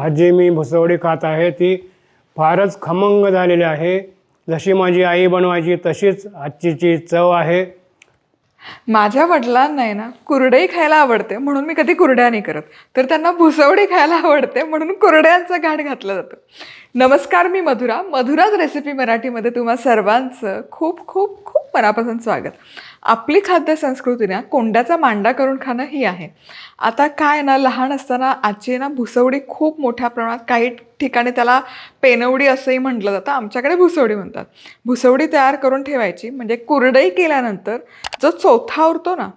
आज जी मी भुसवडी खात आहे ती फारच खमंग झालेली आहे. जशी माझी आई बनवायची तशीच आजचीची चव आहे. माझ्या वडिलांना आहे ना कुरडई खायला आवडते म्हणून मी कधी कुरड्या नाही करत. तर त्यांना भुसवडी खायला आवडते म्हणून कुरड्यांचं घाट घातलं जातं. नमस्कार मी मधुरा. मधुराज रेसिपी मराठीमध्ये तुम्हा सर्वांचं खूप खूप खूप मनापासून स्वागत. आपली खाद्य संस्कृती ना कोंड्याचा मांडा करून खाणं ही आहे. आता काय ना लहान असताना आजची ना भुसवडी खूप मोठ्या प्रमाणात काही ठिकाणी त्याला पेनवडी असंही म्हटलं जातं. आमच्याकडे भुसवडी म्हणतात. भुसवडी तयार करून ठेवायची. म्हणजे कुरडई केल्यानंतर जो चौथा उरतो ना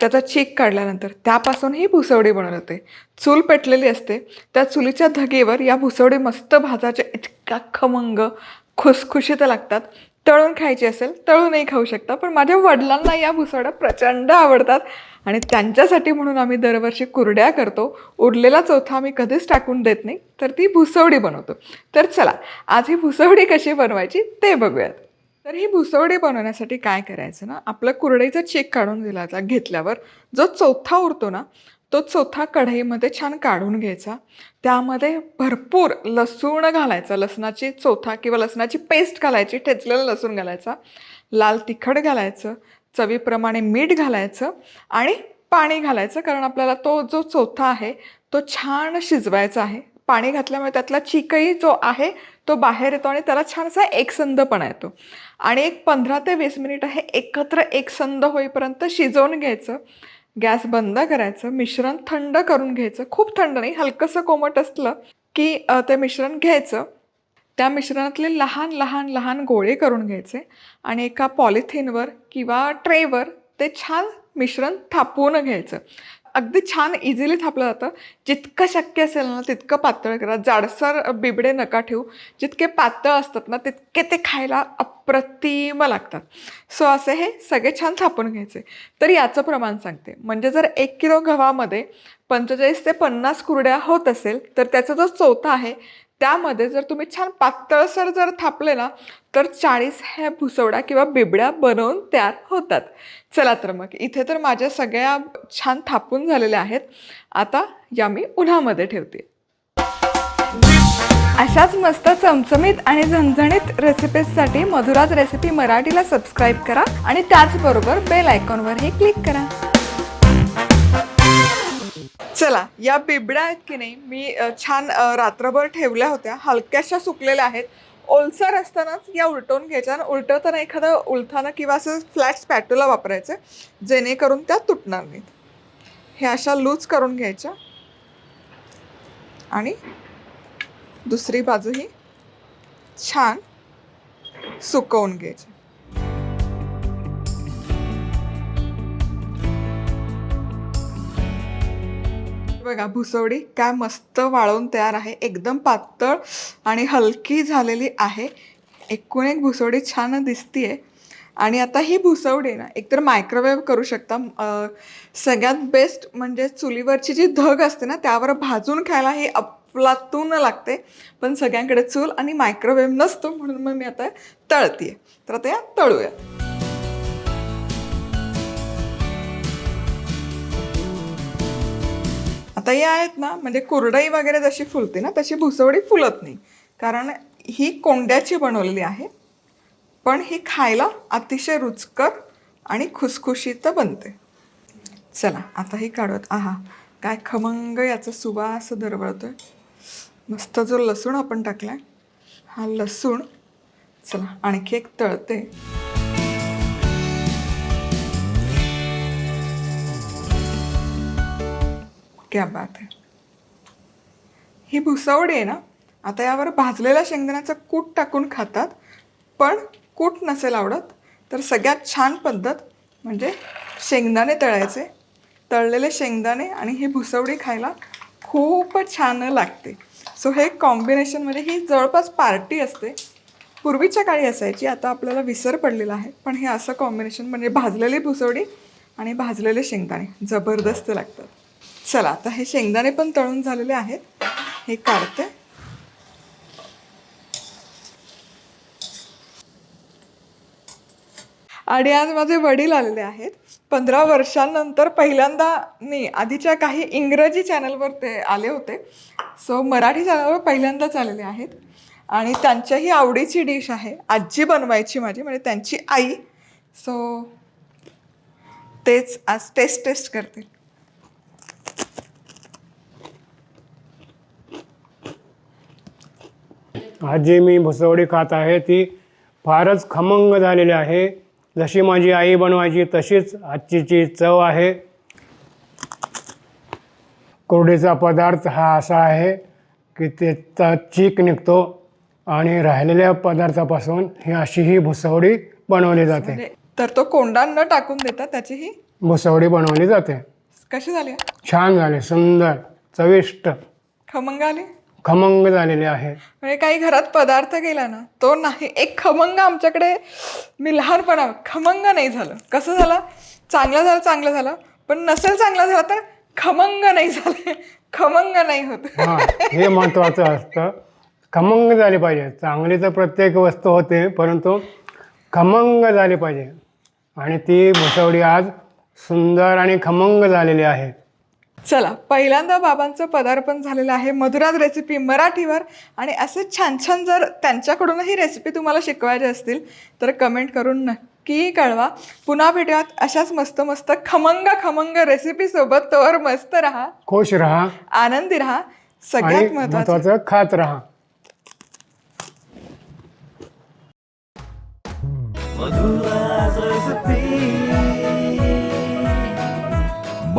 त्याचा चीक काढल्यानंतर त्यापासून ही भुसवडी बनवली होते. चूल पेटलेली असते. त्या चुलीच्या धगेवर या भुसवडी मस्त भाजाच्या इतका खमंग खुसखुशीत लागतात. तळून खायची असेल तळूनही खाऊ शकता पण माझ्या वडिलांना या भुसवड्या प्रचंड आवडतात. आणि त्यांच्यासाठी म्हणून आम्ही दरवर्षी कुरड्या करतो. उरलेला चौथा आम्ही कधीच टाकून देत नाही तर ती भुसवडी बनवतो. तर चला आज ही भुसवडी कशी बनवायची ते बघूयात. तर ही भुसवडी बनवण्यासाठी काय करायचं ना आपलं कुरडईचा चेक काढून दिला घेतल्यावर जो चौथा उरतो ना तो चौथा कढईमध्ये छान काढून घ्यायचा. त्यामध्ये भरपूर लसूण घालायचा लसणाची चौथा किंवा लसणाची पेस्ट घालायची ठेचलेलं लसूण घालायचा. लाल तिखट घालायचं चवीप्रमाणे मीठ घालायचं आणि पाणी घालायचं कारण आपल्याला तो जो चौथा आहे तो छान शिजवायचा आहे. पाणी घातल्यामुळे त्यातला चिकही जो आहे तो बाहेर येतो आणि त्याला छानसा एकसंधपणा येतो. आणि एक पंधरा ते वीस मिनिटं हे एकत्र एकसंध होईपर्यंत शिजवून घ्यायचं. गॅस बंद करायचं मिश्रण थंड करून घ्यायचं. खूप थंड नाही हलकंसं कोमट असलं की ते मिश्रण घ्यायचं. त्या मिश्रणातले लहान लहान लहान गोळे करून घ्यायचे आणि एका पॉलिथिनवर किंवा ट्रेवर ते छान मिश्रण थापवून घ्यायचं. अगदी छान इझिली थापलं जातं. जितकं शक्य असेल ना तितकं पातळ करा. जाडसर बिबडे नका ठेवू. जितके पातळ असतात ना तितके ते खायला अप्रतिम लागतात. सो असे हे सगळे छान थापून घ्यायचे. तर याचं प्रमाण सांगते. म्हणजे जर एक किलो गव्हामध्ये पंचेचाळीस ते पन्नास कुरड्या होत असेल तर त्याचा जो चौथा आहे त्यामध्ये जर तुम्ही छान पातळसर जर थापले ना तर चाळीस ह्या भुसवड्या किंवा बिबड्या बनवून तयार होतात. चला तर मग इथे तर माझ्या सगळ्या छान थापून झालेल्या आहेत. आता या मी उन्हामध्ये ठेवते. अशाच मस्त चमचमीत आणि झणझणीत रेसिपीजसाठी मधुराज रेसिपी मराठीला सबस्क्राईब करा आणि त्याचबरोबर बेल आयकॉनवरही क्लिक करा. चला या बिबड्या आहेत की नाही मी छान रात्रभर ठेवल्या होत्या. हलक्याशा सुकलेल्या आहेत. ओलसर असतानाच या उलटवून घ्यायच्या आणि उलटवताना एखादं उलथानं किंवा असं फ्लॅट स्पॅटूला वापरायचं जेणेकरून त्या तुटणार नाहीत. हे अशा लूज करून घ्यायच्या. आणि दुसरी बाजूही छान सुकवून घ्यायची. बघा भुसवडी काय मस्त वाळवून तयार आहे. एकदम पातळ आणि हलकी झालेली आहे. एकूण एक भुसवडी छान दिसतीये. आणि आता ही भुसवडी ना एकतर मायक्रोवेव्ह करू शकता. सगळ्यात बेस्ट म्हणजे चुलीवरची जी धग असते ना त्यावर भाजून खायला ही अफलातून लागते. पण सगळ्यांकडे चूल आणि मायक्रोवेव्ह नसतो म्हणून मग मी आता तळतीये. तर आता या तळूया. आता या आहेत ना म्हणजे कुरडई वगैरे जशी फुलते ना तशी भुसवडी फुलत नाही. कारण ही कोंड्याची बनवलेली आहे. पण ही खायला अतिशय रुचकर आणि खुसखुशीत बनते. चला आता ही काढवत आहा काय खमंग याचा सुवास दरवळतोय. मस्त जो लसूण आपण टाकलाय हा लसूण. चला आणखी एक तळते. क्या बात आहे ही भुसवडी आहे ना? आता यावर भाजलेल्या शेंगदाण्याचं कूट टाकून खातात पण कूट नसेल आवडत तर सगळ्यात छान पद्धत म्हणजे शेंगदाणे तळायचे. तळलेले शेंगदाणे आणि ही भुसवडी खायला खूप छान लागते. सो हे कॉम्बिनेशनमध्ये ही जवळपास पार्टी असते. पूर्वीच्या काळी असायची आता आपल्याला विसर पडलेला आहे. पण हे असं कॉम्बिनेशन म्हणजे भाजलेली भुसवडी आणि भाजलेले शेंगदाणे जबरदस्त लागतात. चला आता हे शेंगदाणे पण तळून झालेले आहेत. हे काढते. आणि आज माझे वडील आलेले आहेत. पंधरा वर्षांनंतर पहिल्यांदा नाही आधीच्या काही इंग्रजी चॅनलवर ते आले होते. सो मराठी चॅनलवर पहिल्यांदाच आलेले आहेत. आणि त्यांच्याही आवडीची डिश आहे. आजी बनवायची माझी म्हणजे त्यांची आई. सो तेच आज टेस्ट टेस्ट करतील आज जी मी भुसवडी खात आहे ती फारच खमंग झालेली आहे. जशी माझी आई बनवायची तशीच आजचीची चव आहे. कोरडीचा पदार्थ हा असा आहे की त्याचा चीक निघतो आणि राहिलेल्या पदार्थापासून ही अशी ही भुसवडी बनवली जाते. तर तो कोंडा न टाकून देता त्याचीही भुसवडी बनवली जाते. कशी झाली? छान झाले सुंदर चविष्ट. खमंग आली? खमंग झालेली आहे. म्हणजे काही घरात पदार्थ गेला ना तो नाही. एक खमंग आमच्याकडे मी लहानपणा खमंग नाही झालं. कसं झालं? चांगलं झालं चांगलं झालं. पण नसेल चांगलं झालं तर खमंग नाही झालं. खमंग नाही होत. हां हे महत्त्वाचं असतं. खमंग झाली पाहिजे. चांगली तर प्रत्येक वस्तू होते परंतु खमंग झाली पाहिजे. आणि ती भुसवडी आज सुंदर आणि खमंग झालेली आहे. चला पहिल्यांदा बाबांचं पदार्पण झालेलं आहे मधुराज रेसिपी मराठीवर. आणि असे छान छान जर त्यांच्याकडूनही रेसिपी तुम्हाला शिकवायच्या असतील तर कमेंट करून नक्की कळवा. पुन्हा भेटूयात अशाच मस्त मस्त खमंग खमंग रेसिपी सोबत. तोवर मस्त राहा. खुश राहा. आनंदी राहा. सगळ्यात महत्वाचं महत्त्वाचं खात राहा.